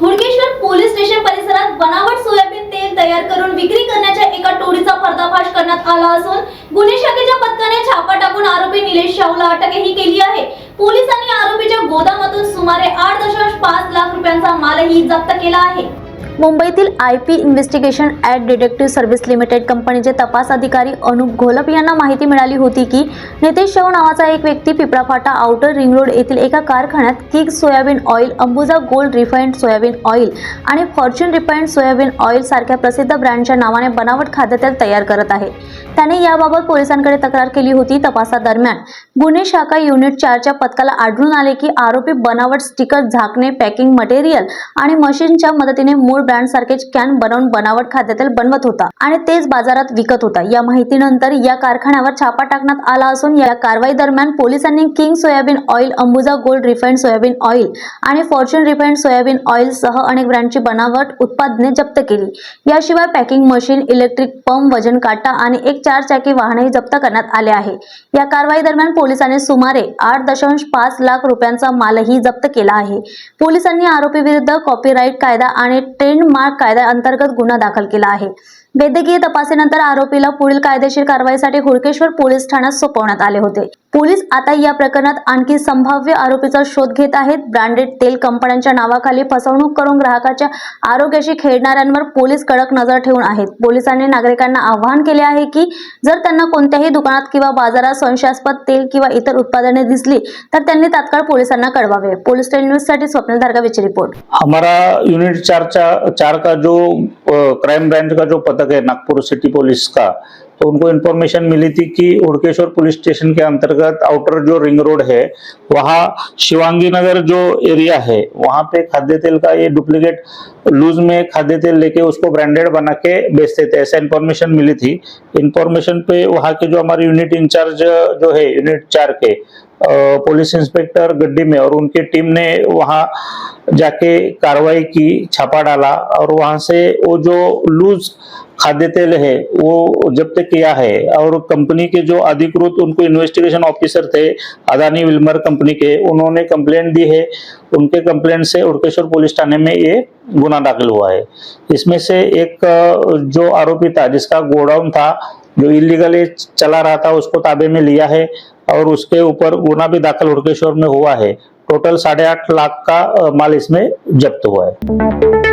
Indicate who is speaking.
Speaker 1: Hudkeshwar police station परिसरात बनावट soybean तेल तयार करून विक्री करण्याच्या एका टोळीचा पर्दाफाश करण्यात आला असून गुन्हे शाखेच्या पथकाने छापा टाकून आरोपी निलेश शाहूला अटकही केली आहे. पोलिसांनी आरोपीच्या गोदामातून सुमारे आठ दशांश पाच लाख रुपयांचा मालही जप्त केला आहे. मुंबईतील I P investigation at detective service limited कंपनीचे तपास अधिकारी अनुप घोलप यांना माहिती मिळाली होती की नितेश शाहू नावाचा एक व्यक्ती पिपळाफाटा आउटर रिंग रोड येथील एका कारखान्यात kick soybean oil Ambuja Gold refined soybean oil आणि फॉर्च्यून रिफाइंड सोयाबीन ऑइल सारख्या प्रसिद्ध ब्रँडच्या नावाने बनावट खाद्यतेल तयार करत आहे. त्याने याबाबत पोलिसांकडे तक्रार केली होती. तपासादरम्यान गुन्हे शाखा युनिट चारच्या पथकाला आढळून आले की आरोपी बनावट स्टिकर झाकणे पॅकिंग मटेरियल आणि मशीनच्या मदतीने मूळ ब्रँड सारखेच कॅन बनवून बनावट खाद्यतेल बनवत होता आणि तेच बाजारात विकत होता. या माहितीनंतर या कारखान्यावर छापा टाकण्यात आला असून या कारवाई दरम्यान पोलिसांनी King soybean oil Ambuja Gold refined soybean oil आणि फॉर्च्यून रिफाइंड सोयाबीन ऑइल सह अनेक ब्रँडची बनावट उत्पादने जप्त केली. याशिवाय पॅकिंग मशीन इलेक्ट्रिक पंप वजन काटा आणि एक चार चाकी वाहनही जप्त करण्यात आले आहे. या कारवाई दरम्यान पोलिसांनी सुमारे आठ दशांश पाच लाख रुपयांचा मालही जप्त केला आहे. पोलिसांनी आरोपी विरुद्ध कॉपीराईट कायदा आणि ट्रेडमार्क कायदा अंतर्गत गुन्हा दाखल केला आहे. वैद्यकीय तपासीनंतर आरोपीला पुढील कायदेशीर कारवाईसाठी हुडकेश्वर पोलीस ठाण्यात सोपवण्यात आले होते. पोलीस आता या प्रकरणात आणखी संभाव्य आरोपीचा शोध घेत आहेत. ब्रँडेड तेल कंपन्यांच्या नावाखाली फसवणूक करून ग्राहकाच्या आरोग्याशी खेळणाऱ्यांवर पोलीस कडक नजर ठेवून आहेत. पोलिसांनी नागरिकांना आवाहन केले आहे की जर त्यांना कोणत्याही दुकानात किंवा बाजारात संशयास्पद तेल किंवा इतर उत्पादने दिसली तर त्यांनी तात्काळ पोलिसांना कळवावे. पोलीस टेल न्यूजसाठी स्वप्नील धारगावीची रिपोर्ट.
Speaker 2: हमारा यूनिट चार चार का जो क्राइम ब्रांच का जो पथक है, नागपुर सिटी पुलिस का। तो उनको इन्फॉर्मेशन मिली थी कि उड़केश्वर पुलिस स्टेशन के अंतर्गत आउटर जो रिंग रोड है, वहाँ शिवांगी नगर जो एरिया है, वहाँ पे खाद्य तेल का ये डुप्लीकेट लूज में खाद्य तेल लेके उसको ब्रांडेड बना के बेचते थे, ऐसा इन्फॉर्मेशन मिली थी। इन्फॉर्मेशन पे वहाँ के जो हमारे यूनिट इंचार्ज जो है यूनिट चार के पुलिस इंस्पेक्टर गड्डी में और उनकी टीम ने वहाँ जाके कार्रवाई की, छापा डाला और वहाँ से वो जो लूज खाद्य तेल है, वो जब्त किया है, और कंपनी के जो अधिकृत उनको इन्वेस्टिगेशन ऑफिसर थे, अदानी विल्मर कंपनी के, उन्होंने कंप्लेंट दी है, उनके कंप्लेंट से उड़केश्वर पुलिस थाने में ये गुना दाखिल हुआ है। इसमें से एक, जो आरोपी था, जिसका गोडाउन था, जो इलीगली चला रहा था, उसको ताबे में लिया है, और उसके ऊपर गुना भी दाखिल उड़केश्वर में हुआ है। टोटल साढ़े आठ लाख का माल इसमें जब्त हुआ है।